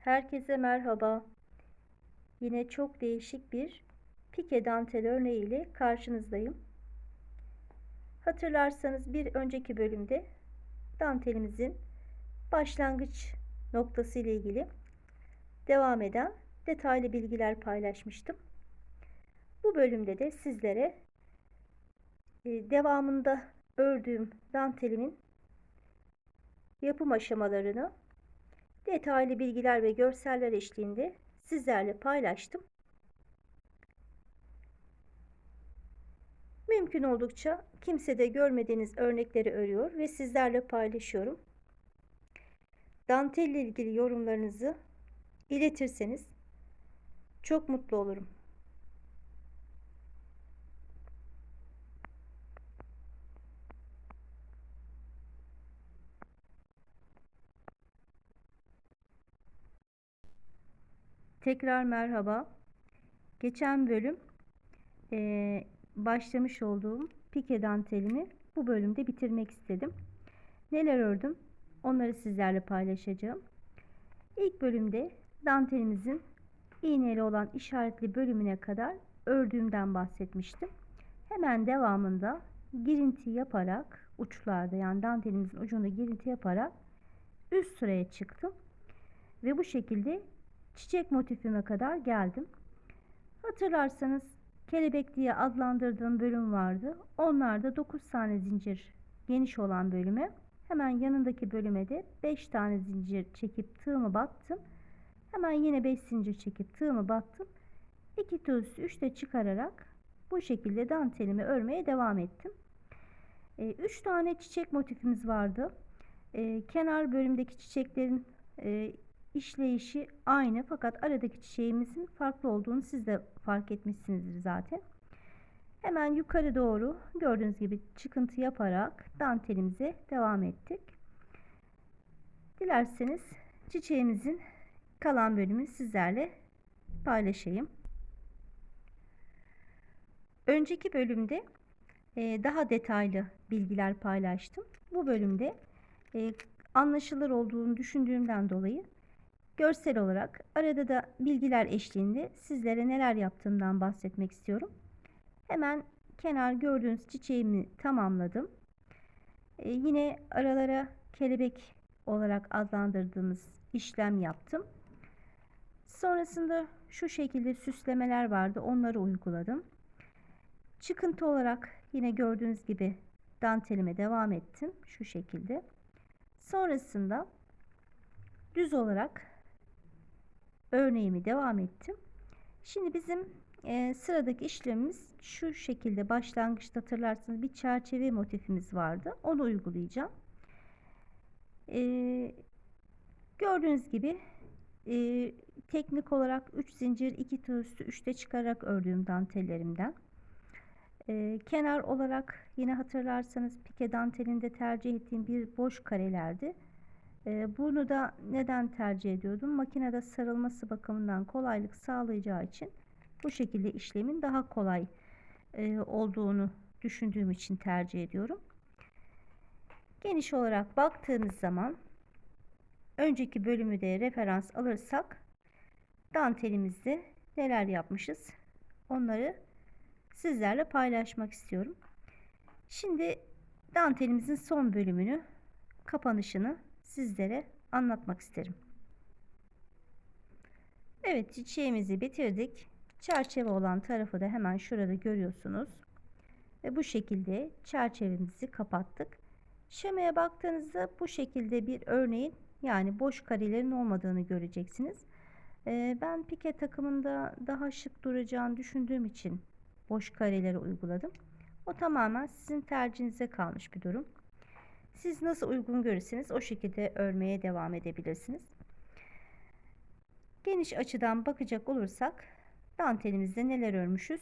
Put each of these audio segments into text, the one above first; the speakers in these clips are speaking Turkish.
Herkese merhaba. Yine çok değişik bir pike dantel örneği ile karşınızdayım. Hatırlarsanız bir önceki bölümde dantelimizin başlangıç noktası ile ilgili devam eden detaylı bilgiler paylaşmıştım. Bu bölümde de sizlere e, devamında ördüğüm dantelimin yapım aşamalarını detaylı bilgiler ve görseller eşliğinde sizlerle paylaştım. Mümkün oldukça kimsede görmediğiniz örnekleri örüyor ve sizlerle paylaşıyorum. Dantel ile ilgili yorumlarınızı iletirseniz çok mutlu olurum. Tekrar merhaba. Geçen bölüm e, başlamış olduğum pike dantelimi bu bölümde bitirmek istedim. Neler ördüm? Onları sizlerle paylaşacağım. İlk bölümde dantelimizin iğneli olan işaretli bölümüne kadar ördüğümden bahsetmiştim. Hemen devamında girinti yaparak uçlarda yani dantelimizin ucunda girinti yaparak üst sıraya çıktım. Ve bu şekilde çiçek motifime kadar geldim. Hatırlarsanız kelebek diye adlandırdığım bölüm vardı. Onlarda 9 tane zincir geniş olan bölüme hemen yanındaki bölüme de 5 tane zincir çekip tığımı battım. Hemen yine 5 zincir çekip tığımı battım. 2 tığ üstü 3 de çıkararak bu şekilde dantelimi örmeye devam ettim. 3 e, tane çiçek motifimiz vardı. E, kenar bölümdeki çiçeklerin e, işleyişi aynı fakat aradaki çiçeğimizin farklı olduğunu siz de fark etmişsinizdir zaten. Hemen yukarı doğru gördüğünüz gibi çıkıntı yaparak dantelimize devam ettik. Dilerseniz çiçeğimizin kalan bölümünü sizlerle paylaşayım. Önceki bölümde e, daha detaylı bilgiler paylaştım. Bu bölümde e, anlaşılır olduğunu düşündüğümden dolayı görsel olarak arada da bilgiler eşliğinde sizlere neler yaptığımdan bahsetmek istiyorum. Hemen kenar gördüğünüz çiçeğimi tamamladım. Ee, yine aralara kelebek olarak adlandırdığımız işlem yaptım. Sonrasında şu şekilde süslemeler vardı. Onları uyguladım. Çıkıntı olarak yine gördüğünüz gibi dantelime devam ettim. Şu şekilde. Sonrasında düz olarak örneğimi devam ettim. Şimdi bizim e, sıradaki işlemimiz şu şekilde başlangıçta hatırlarsınız bir çerçeve motifimiz vardı. Onu uygulayacağım. E, gördüğünüz gibi e, teknik olarak 3 zincir 2 tığ üstü 3'te çıkarak ördüğüm dantellerimden. E, kenar olarak yine hatırlarsanız pike dantelinde tercih ettiğim bir boş karelerdi. E, bunu da neden tercih ediyordum? Makinede sarılması bakımından kolaylık sağlayacağı için bu şekilde işlemin daha kolay e, olduğunu düşündüğüm için tercih ediyorum. Geniş olarak baktığımız zaman önceki bölümü de referans alırsak dantelimizde neler yapmışız onları sizlerle paylaşmak istiyorum. Şimdi dantelimizin son bölümünü kapanışını sizlere anlatmak isterim. Evet çiçeğimizi bitirdik. Çerçeve olan tarafı da hemen şurada görüyorsunuz. Ve bu şekilde çerçevemizi kapattık. Şemaya baktığınızda bu şekilde bir örneğin yani boş karelerin olmadığını göreceksiniz. Ee, ben pike takımında daha şık duracağını düşündüğüm için boş kareleri uyguladım. O tamamen sizin tercihinize kalmış bir durum. Siz nasıl uygun görürseniz o şekilde örmeye devam edebilirsiniz. Geniş açıdan bakacak olursak dantelimizde neler örmüşüz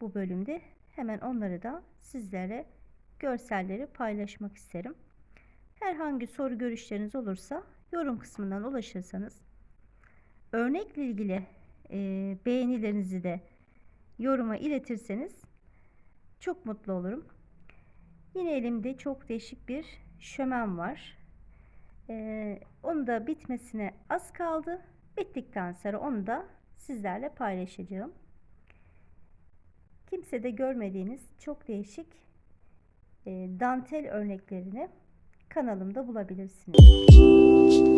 bu bölümde hemen onları da sizlere görselleri paylaşmak isterim. Herhangi soru görüşleriniz olursa yorum kısmından ulaşırsanız örnekle ilgili e, beğenilerinizi de yoruma iletirseniz çok mutlu olurum. Yine elimde çok değişik bir şömen var. Ee, Onu da bitmesine az kaldı. Bittikten sonra onu da sizlerle paylaşacağım. Kimsede görmediğiniz çok değişik e, dantel örneklerini kanalımda bulabilirsiniz.